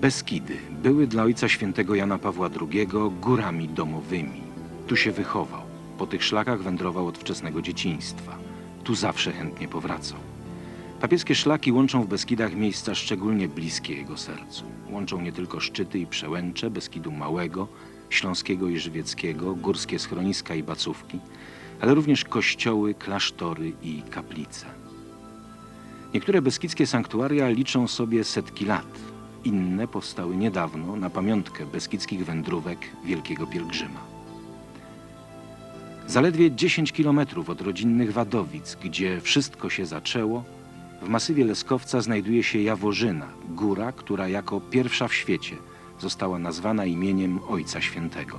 Beskidy były dla ojca świętego Jana Pawła II górami domowymi. Tu się wychował. Po tych szlakach wędrował od wczesnego dzieciństwa. Tu zawsze chętnie powracał. Papieskie szlaki łączą w Beskidach miejsca szczególnie bliskie jego sercu. Łączą nie tylko szczyty i przełęcze Beskidu Małego, Śląskiego i Żywieckiego, górskie schroniska i bacówki, ale również kościoły, klasztory i kaplice. Niektóre beskidzkie sanktuaria liczą sobie setki lat. Inne powstały niedawno na pamiątkę beskidzkich wędrówek Wielkiego Pielgrzyma. Zaledwie 10 kilometrów od rodzinnych Wadowic, gdzie wszystko się zaczęło, w masywie Leskowca znajduje się Jaworzyna, góra, która jako pierwsza w świecie została nazwana imieniem Ojca Świętego.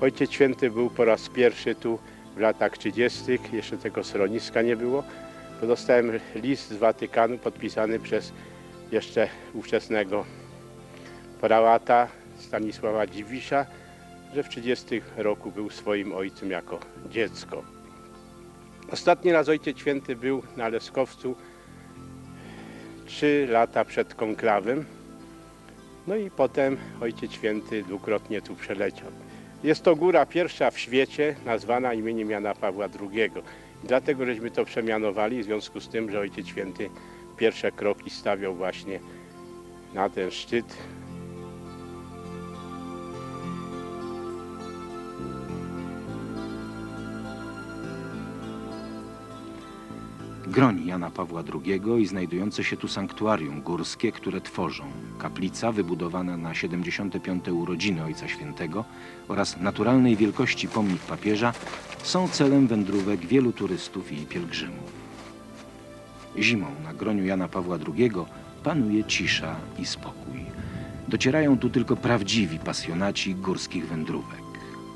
Ojciec Święty był po raz pierwszy tu w latach 30. Jeszcze tego schroniska nie było. To dostałem list z Watykanu podpisany przez jeszcze ówczesnego prałata Stanisława Dziwisza, że w 30 roku był swoim ojcem jako dziecko. Ostatni raz Ojciec Święty był na Leskowcu trzy lata przed konklawem. No i potem Ojciec Święty dwukrotnie tu przeleciał. Jest to góra pierwsza w świecie nazwana imieniem Jana Pawła II. Dlatego żeśmy to przemianowali w związku z tym, że Ojciec Święty pierwsze kroki stawiał właśnie na ten szczyt. Groni Jana Pawła II i znajdujące się tu sanktuarium górskie, które tworzą kaplica wybudowana na 75. urodziny Ojca Świętego oraz naturalnej wielkości pomnik papieża są celem wędrówek wielu turystów i pielgrzymów. Zimą na groniu Jana Pawła II panuje cisza i spokój. Docierają tu tylko prawdziwi pasjonaci górskich wędrówek.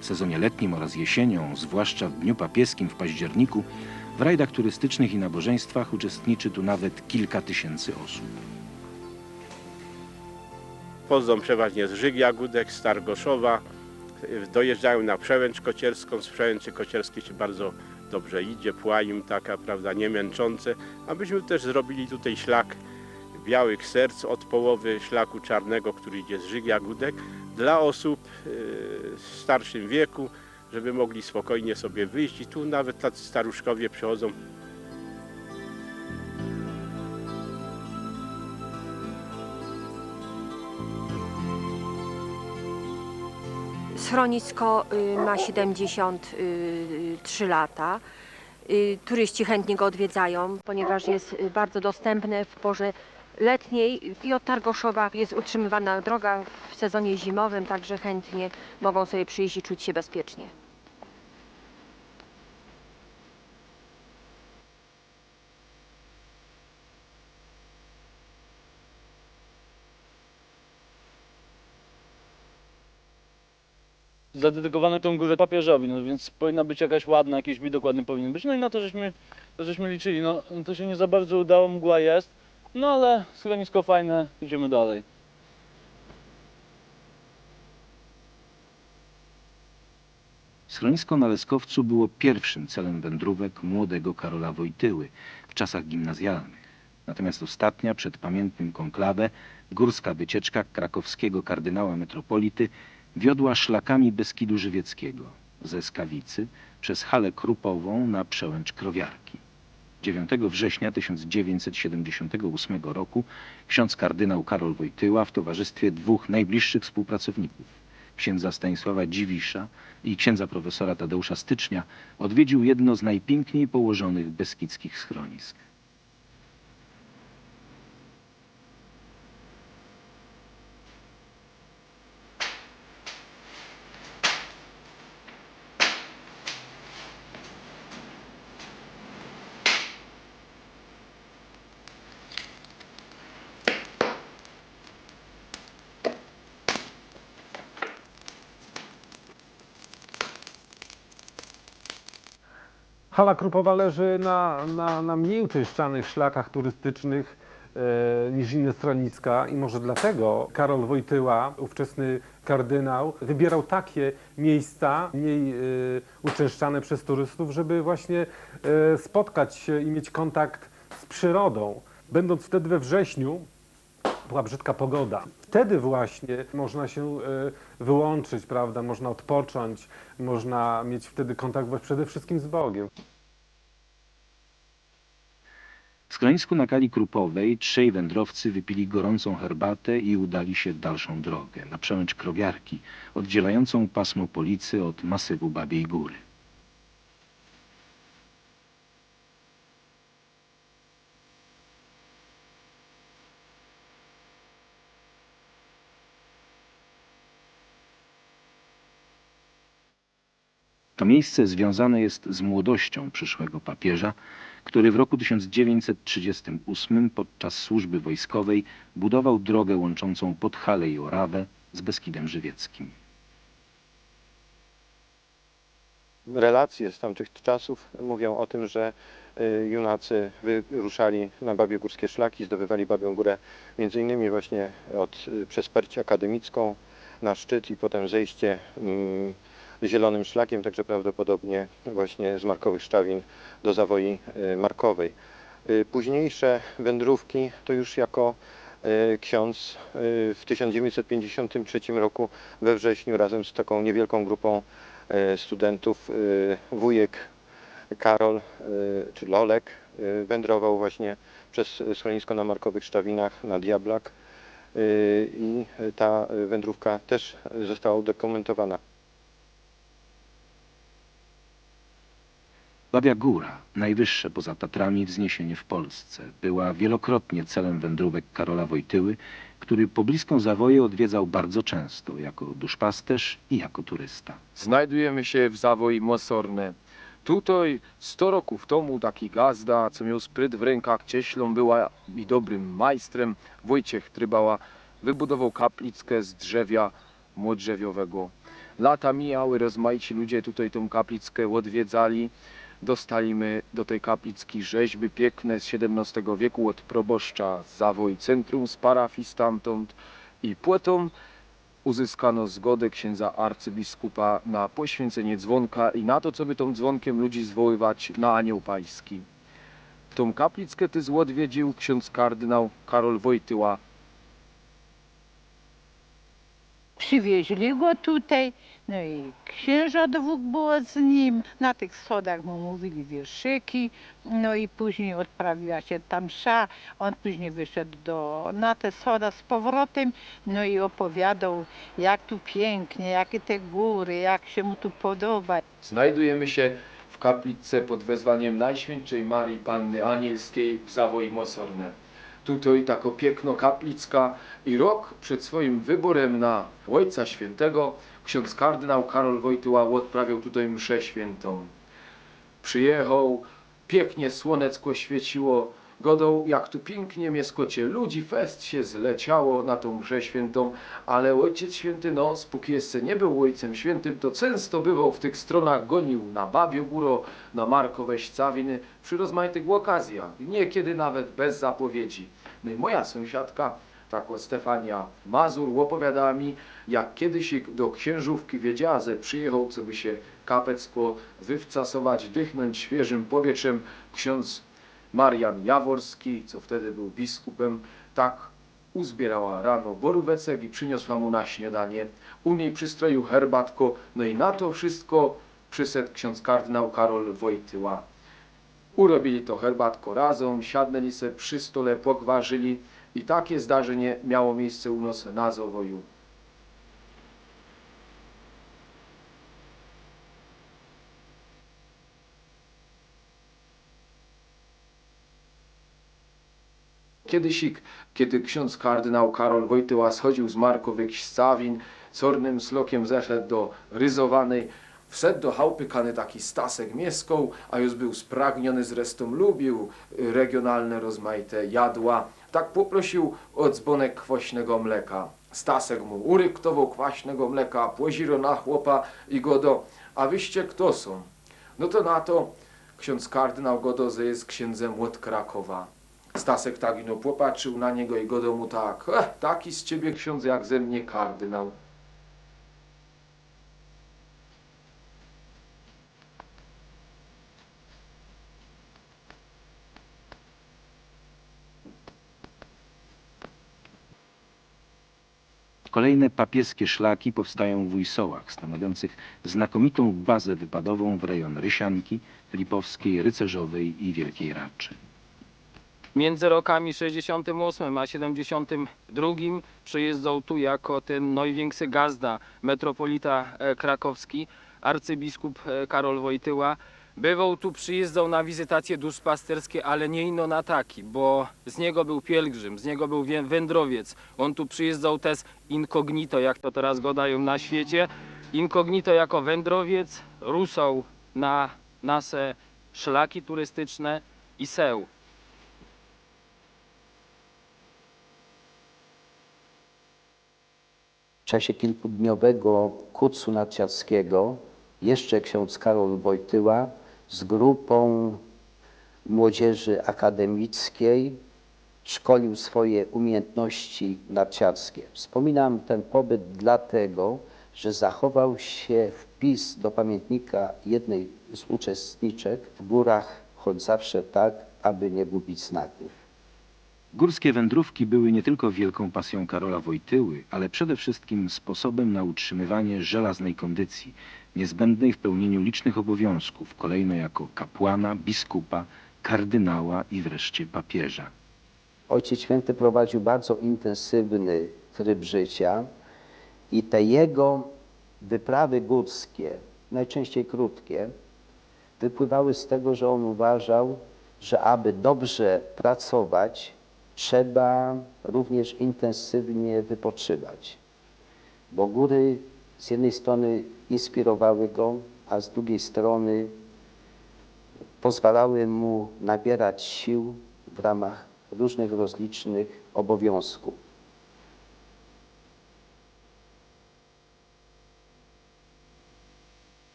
W sezonie letnim oraz jesienią, zwłaszcza w dniu papieskim w październiku, w rajdach turystycznych i nabożeństwach uczestniczy tu nawet kilka tysięcy osób. Pochodzą przeważnie z Żyg Jagódek, z Targoszowa. Dojeżdżają na Przełęcz Kocierską. Z Przełęczy Kocierskiej się bardzo dobrze idzie. Pła im taka, prawda, nie męczące. Abyśmy też zrobili tutaj szlak Białych Serc od połowy szlaku czarnego, który idzie z Żyg Jagódek dla osób y, w starszym wieku, żeby mogli spokojnie sobie wyjść. I tu nawet tacy staruszkowie przychodzą Schronisko y, ma 73 lata. Y, Turyści chętnie go odwiedzają, ponieważ jest y, bardzo dostępne w porze letniej i od Targoszowa jest utrzymywana droga w sezonie zimowym, także chętnie mogą sobie przyjść i czuć się bezpiecznie. Zadedykowano tą górę papieżowi, no więc powinna być jakaś ładna, jakiś widok ładny powinien być. No i na to żeśmy, to żeśmy liczyli. No to się nie za bardzo udało, mgła jest, no ale schronisko fajne, idziemy dalej. Schronisko na Leskowcu było pierwszym celem wędrówek młodego Karola Wojtyły w czasach gimnazjalnych. Natomiast ostatnia, przed pamiętnym konklawę, górska wycieczka krakowskiego kardynała metropolity wiodła szlakami Beskidu Żywieckiego, ze Skawicy przez Halę Krupową na przełęcz Krowiarki. 9 września 1978 roku ksiądz kardynał Karol Wojtyła w towarzystwie dwóch najbliższych współpracowników, księdza Stanisława Dziwisza i księdza profesora Tadeusza Stycznia, odwiedził jedno z najpiękniej położonych beskidzkich schronisk. Hala Krupowa leży na, na, na mniej uczęszczanych szlakach turystycznych e, niż inne schroniska i może dlatego Karol Wojtyła, ówczesny kardynał, wybierał takie miejsca mniej e, uczęszczane przez turystów, żeby właśnie e, spotkać się i mieć kontakt z przyrodą. Będąc wtedy we wrześniu, była brzydka pogoda. Wtedy właśnie można się e, wyłączyć, prawda? Można odpocząć, można mieć wtedy kontakt przede wszystkim z Bogiem. W schronisku na Kali Krupowej trzej wędrowcy wypili gorącą herbatę i udali się dalszą drogę, na przełęcz Krowiarki, oddzielającą pasmo Policy od masywu Babiej Góry. To miejsce związane jest z młodością przyszłego papieża, który w roku 1938 podczas służby wojskowej budował drogę łączącą Podhale i Orawę z Beskidem Żywieckim. relacje z tamtych czasów mówią o tym, że y, junacy wyruszali na babie górskie szlaki, zdobywali Babią Górę między innymi właśnie od, y, przez Percię Akademicką na szczyt i potem zejście mm, zielonym szlakiem, także prawdopodobnie właśnie z Markowych Szczawin do Zawoi y, Markowej. Y, Późniejsze wędrówki to już jako y, ksiądz w 1953 roku we wrześniu razem z taką niewielką grupą studentów wujek Karol czy Lolek wędrował właśnie przez schronisko na Markowych Szczawinach na Diablak i ta wędrówka też została udokumentowana. Babia Góra, najwyższe poza Tatrami wzniesienie w Polsce, była wielokrotnie celem wędrówek Karola Wojtyły, który pobliską Zawoję odwiedzał bardzo często, jako duszpasterz i jako turysta. Znajdujemy się w Zawoi Mosorne. Tutaj 100 roków temu taki gazda, co miał spryt w rękach, cieślą była i dobrym majstrem, Wojciech Trybała, wybudował kaplickę z drzewia młodrzewiowego. Lata mijały, rozmaici ludzie tutaj tą kaplickę odwiedzali. Dostaliśmy do tej kaplicki rzeźby piękne z XVII wieku od proboszcza z Zawoi Centrum, z parafii stamtąd i płetą uzyskano zgodę księdza arcybiskupa na poświęcenie dzwonka i na to, co by tą dzwonkiem ludzi zwoływać na anioł pański. Tą kaplickę ty odwiedził ksiądz kardynał Karol Wojtyła. Przywieźli go tutaj, no i księża dwóch było z nim. Na tych schodach mu mówili wierszyki, no i później odprawiła się tam msza. On później wyszedł do, na te schoda z powrotem, no i opowiadał, jak tu pięknie, jakie te góry, jak się mu tu podoba. Znajdujemy się w kaplicy pod wezwaniem Najświętszej Marii Panny Anielskiej w Zawoi Mosorne. Tutaj taka piękno kaplicka i rok przed swoim wyborem na Ojca Świętego ksiądz kardynał Karol Wojtyła odprawiał tutaj mszę świętą. Przyjechał, pięknie słonecko świeciło, godą jak tu pięknie mieskocie ludzi, fest się zleciało na tą mszę świętą, ale Ojciec Święty, no, póki jeszcze nie był Ojcem Świętym, to często bywał w tych stronach, gonił na Babie Góro, na Markowe Ściawiny, przy rozmaitych okazjach, niekiedy nawet bez zapowiedzi. No i moja sąsiadka, tako Stefania Mazur, opowiadała mi, jak kiedyś do księżówki wiedziała, że przyjechał, co by się kapecko wywcasować, dychnąć świeżym powietrzem ksiądz Marian Jaworski, co wtedy był biskupem, tak uzbierała rano borówecek i przyniosła mu na śniadanie. U niej przystroił herbatko, no i na to wszystko przyszedł ksiądz kardynał Karol Wojtyła. Urobili to herbatko razem, siadnęli se przy stole, pogwarzyli i takie zdarzenie miało miejsce u nas na Zawoju. Kiedyś, kiedy ksiądz kardynał Karol Wojtyła schodził z Markowych Stawin, cornym slokiem zeszedł do Ryzowanej, wszedł do chałupy kany taki Stasek Mieską, a już był spragniony, zresztą lubił y, regionalne rozmaite jadła. Tak poprosił o dzbonek kwaśnego mleka. Stasek mu uryktował kwaśnego mleka, płoziro na chłopa i go do, a wyście kto są? No to na to ksiądz kardynał Godo, że jest księdzem od Krakowa. Stasek tak no popatrzył na niego i Godo mu tak, eh, taki z ciebie ksiądz jak ze mnie kardynał. Kolejne papieskie szlaki powstają w Ujsołach, stanowiących znakomitą bazę wypadową w rejon Rysianki, Lipowskiej, Rycerzowej i Wielkiej Raczy. Między rokami 68 a 72 przyjeżdżał tu jako ten największy gazda metropolita e, krakowski, arcybiskup e, Karol Wojtyła. Bywał tu, przyjeżdżał na wizytacje duszpasterskie, ale nie ino na taki, bo z niego był pielgrzym, z niego był wędrowiec. On tu przyjeżdżał też incognito, jak to teraz godają na świecie. Incognito jako wędrowiec ruszał na nasze szlaki turystyczne i seł. W czasie kilkudniowego kursu narciarskiego jeszcze ksiądz Karol Wojtyła z grupą młodzieży akademickiej szkolił swoje umiejętności narciarskie. Wspominam ten pobyt dlatego, że zachował się wpis do pamiętnika jednej z uczestniczek w górach, choć zawsze tak, aby nie gubić znaków. Górskie wędrówki były nie tylko wielką pasją Karola Wojtyły, ale przede wszystkim sposobem na utrzymywanie żelaznej kondycji, niezbędnej w pełnieniu licznych obowiązków, kolejno jako kapłana, biskupa, kardynała i wreszcie papieża. Ojciec Święty prowadził bardzo intensywny tryb życia i te jego wyprawy górskie, najczęściej krótkie, wypływały z tego, że on uważał, że aby dobrze pracować, trzeba również intensywnie wypoczywać. Bo góry z jednej strony inspirowały go, a z drugiej strony pozwalały mu nabierać sił w ramach różnych rozlicznych obowiązków.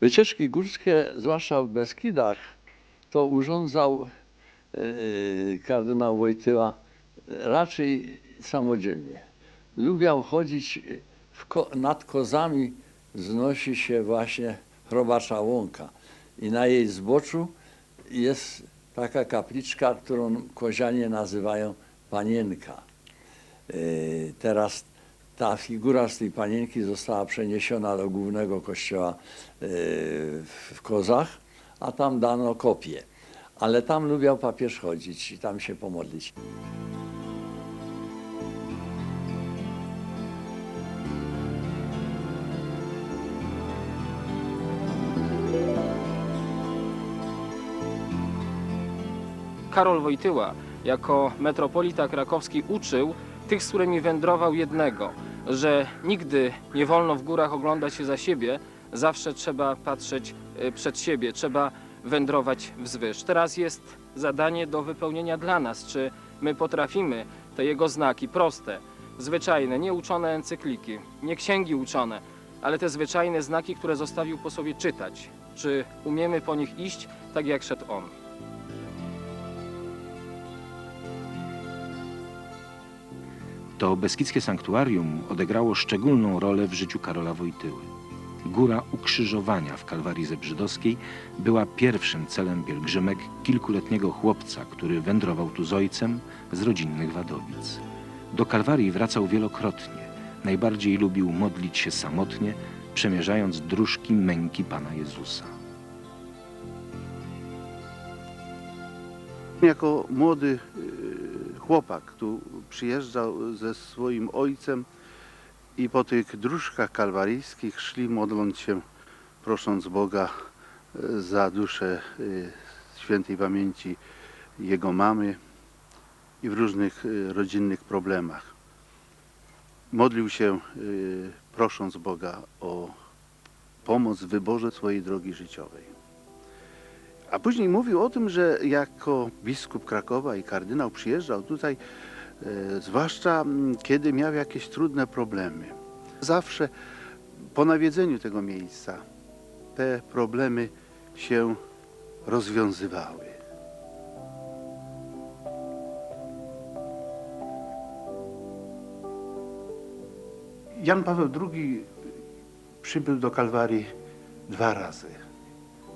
Wycieczki górskie, zwłaszcza w Beskidach, to urządzał e, kardynał Wojtyła raczej samodzielnie. Lubiał chodzić ko- nad kozami, wznosi się właśnie chrobacza łąka i na jej zboczu jest taka kapliczka, którą kozianie nazywają panienka. E, Teraz ta figura z tej panienki została przeniesiona do głównego kościoła e, w Kozach, a tam dano kopię. Ale tam lubiał papież chodzić i tam się pomodlić. Karol Wojtyła jako metropolita krakowski uczył tych, z którymi wędrował jednego, że nigdy nie wolno w górach oglądać się za siebie, zawsze trzeba patrzeć e, przed siebie, trzeba wędrować wzwyż. Teraz jest zadanie do wypełnienia dla nas, czy my potrafimy te jego znaki proste, zwyczajne, nie uczone encykliki, nie księgi uczone, ale te zwyczajne znaki, które zostawił po sobie czytać. Czy umiemy po nich iść tak jak szedł on? To Beskidzkie Sanktuarium odegrało szczególną rolę w życiu Karola Wojtyły. Góra Ukrzyżowania w Kalwarii Zebrzydowskiej była pierwszym celem pielgrzymek kilkuletniego chłopca, który wędrował tu z ojcem z rodzinnych Wadowic. Do Kalwarii wracał wielokrotnie. Najbardziej lubił modlić się samotnie, przemierzając dróżki męki Pana Jezusa. Jako młody chłopak tu przyjeżdżał ze swoim ojcem i po tych dróżkach kalwaryjskich szli modląc się, prosząc Boga y, za duszę y, świętej pamięci jego mamy i w różnych y, rodzinnych problemach. Modlił się prosząc Boga o pomoc w wyborze swojej drogi życiowej. A później mówił o tym, że jako biskup Krakowa i kardynał przyjeżdżał tutaj, e, zwłaszcza kiedy miał jakieś trudne problemy. Zawsze po nawiedzeniu tego miejsca te problemy się rozwiązywały. Jan Paweł II przybył do Kalwarii dwa razy.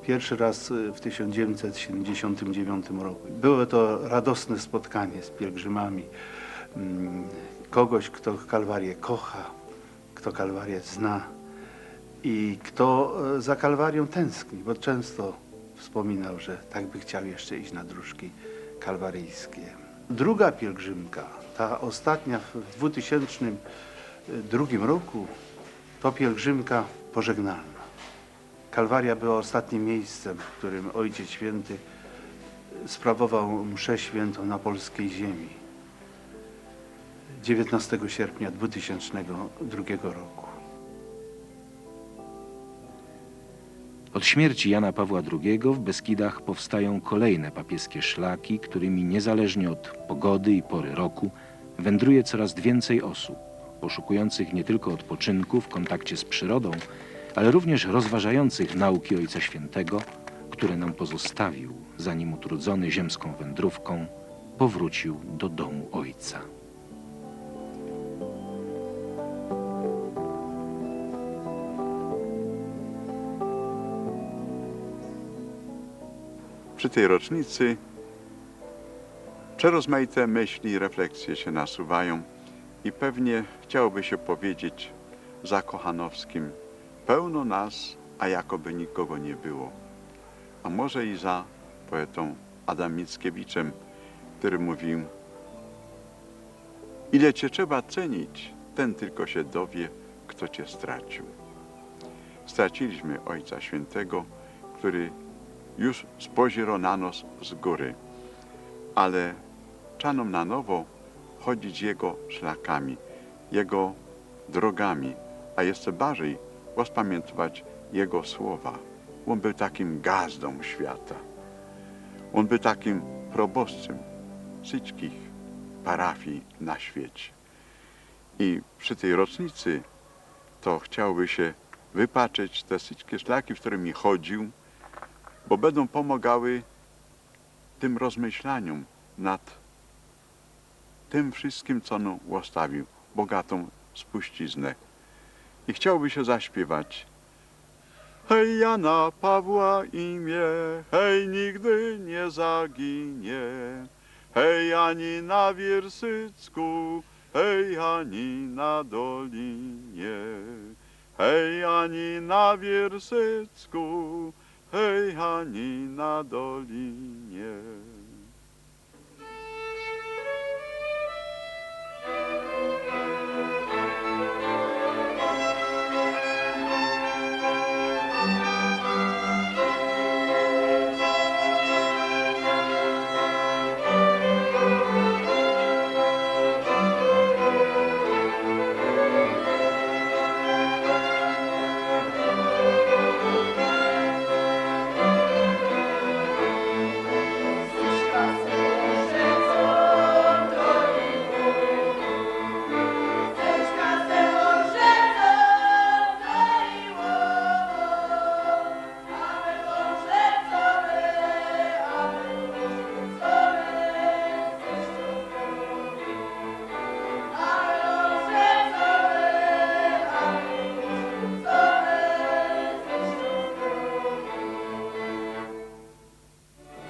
Pierwszy raz y, w 1979 roku. Było to radosne spotkanie z pielgrzymami. Mm, Kogoś, kto Kalwarię kocha, kto Kalwarię zna i kto e, za Kalwarią tęskni, bo często wspominał, że tak by chciał jeszcze iść na dróżki kalwaryjskie. Druga pielgrzymka, ta ostatnia w 2002 roku, to pielgrzymka pożegnalna. Kalwaria była ostatnim miejscem, w którym Ojciec Święty sprawował mszę świętą na polskiej ziemi. 19 sierpnia 2002 roku. Od śmierci Jana Pawła II w Beskidach powstają kolejne papieskie szlaki, którymi niezależnie od pogody i pory roku wędruje coraz więcej osób, poszukujących nie tylko odpoczynku w kontakcie z przyrodą, ale również rozważających nauki Ojca Świętego, które nam pozostawił, zanim utrudzony ziemską wędrówką powrócił do domu Ojca. Przy tej rocznicy przerozmaite myśli i refleksje się nasuwają i pewnie chciałoby się powiedzieć za Kochanowskim pełno nas, a jakoby nikogo nie było. A może i za poetą Adam Mickiewiczem, który mówił Ile cię trzeba cenić, ten tylko się dowie, kto cię stracił. Straciliśmy Ojca Świętego, który już spojrzał na nos z góry, ale czanom na nowo chodzić Jego szlakami, Jego drogami, a jeszcze bardziej rozpamiętywać Jego słowa. On był takim gazdą świata. On był takim proboszczem wszystkich parafii na świecie. I przy tej rocznicy to chciałby się wypatrzeć te wszystkie szlaki, w którymi chodził, bo będą pomagały tym rozmyślaniom nad tym wszystkim, co on łastawił, bogatą spuściznę. I chciałby się zaśpiewać. Hej Jana Pawła imię, hej nigdy nie zaginie. Hej ani na Wiersycku, hej ani na Dolinie. Hej ani na Wiersycku, hej ani na Dolinie.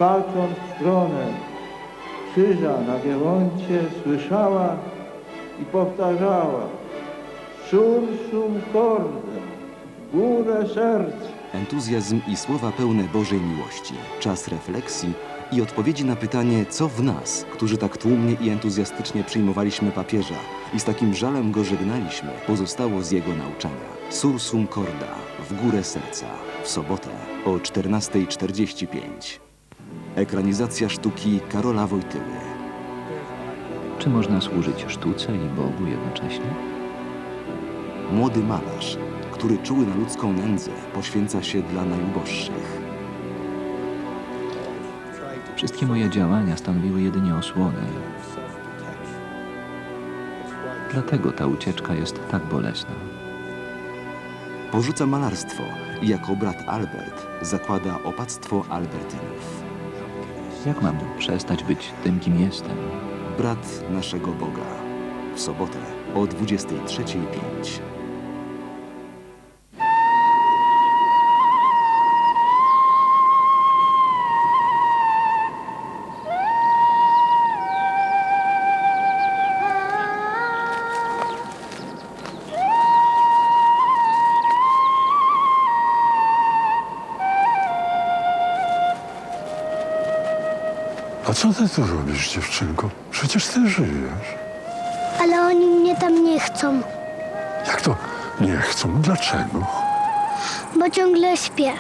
Patrząc w stronę krzyża na Wieloncie, słyszała i powtarzała Sursum cordem, w górę serca. Entuzjazm i słowa pełne Bożej miłości. Czas refleksji i odpowiedzi na pytanie, co w nas, którzy tak tłumnie i entuzjastycznie przyjmowaliśmy papieża i z takim żalem go żegnaliśmy, pozostało z jego nauczania. Sursum corda, w górę serca, w sobotę o 14.45. Ekranizacja sztuki Karola Wojtyły. Czy można służyć sztuce i Bogu jednocześnie? Młody malarz, który czuły na ludzką nędzę, poświęca się dla najuboższych. Wszystkie moje działania stanowiły jedynie osłonę. Dlatego ta ucieczka jest tak bolesna. Porzuca malarstwo i jako brat Albert zakłada opactwo Albertynów. Jak mam przestać być tym, kim jestem? Brat naszego Boga. W sobotę o 23.05. co ty tu robisz, dziewczynko? Przecież ty żyjesz. Ale oni mnie tam nie chcą, Jak to nie chcą? Dlaczego? bo ciągle śpię.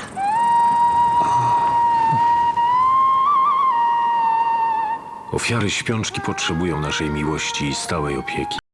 Ofiary śpiączki potrzebują naszej miłości i stałej opieki.